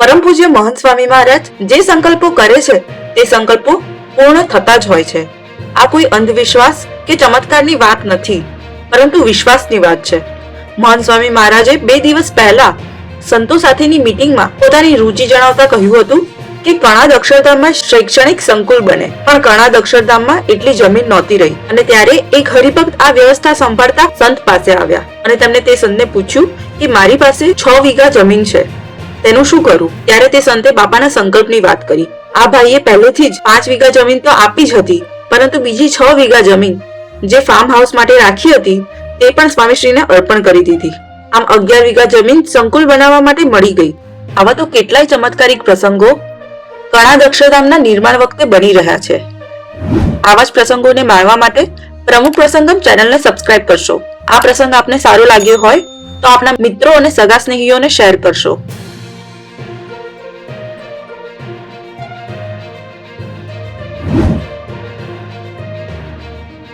પરમ પૂજ્ય મહંત સ્વામી મહારાજ જે સંકલ્પો કરે છે, તે સંકલ્પો પૂર્ણ થતા જ હોય છે. આ કોઈ અંધવિશ્વાસ કે ચમત્કારની વાત નથી, પરંતુ વિશ્વાસની વાત છે. મહંત સ્વામી મહારાજે બે દિવસ પહેલા સંતો સાથેની મીટિંગમાં પોતાની રુચિ જણાવતા કહ્યું હતું કે કણાદ અક્ષરધામમાં શૈક્ષણિક સંકુલ બને, પણ કણાદ અક્ષરધામમાં એટલી જમીન નહોતી રહી. અને ત્યારે એક હરિભક્ત આ વ્યવસ્થા સંભાળતા સંત પાસે આવ્યા અને તેમને તે સંતને પૂછ્યું કે મારી પાસે છ વીઘા જમીન છે. તેનું શું કરું? ત્યારે તે સંતે બાપાના સંકલ્પની વાત કરી. આ ભાઈએ પહેલેથી જ પાંચ વીઘા જમીન તો આપી જ હતી, પરંતુ બીજી છ વીઘા જમીન જે ફાર્મ હાઉસ માટે રાખી હતી, તે પણ સ્વામીશ્રીને અર્પણ કરી દીધી. આમ અગિયાર વીઘા જમીન સંકુલ બનાવવા માટે મળી ગઈ. આવા તો કેટલાય ચમત્કારિક પ્રસંગો કણા દક્ષધામના નિર્માણ વખતે બની રહ્યા છે. આવા જ પ્રસંગોને માણવા માટે પ્રમુખ પ્રસંગમ ચેનલને સબસ્ક્રાઇબ કરશો. આ પ્રસંગ આપને સારો લાગ્યો હોય તો આપના મિત્રો અને સગા સ્નેહીઓને શેર કરશો.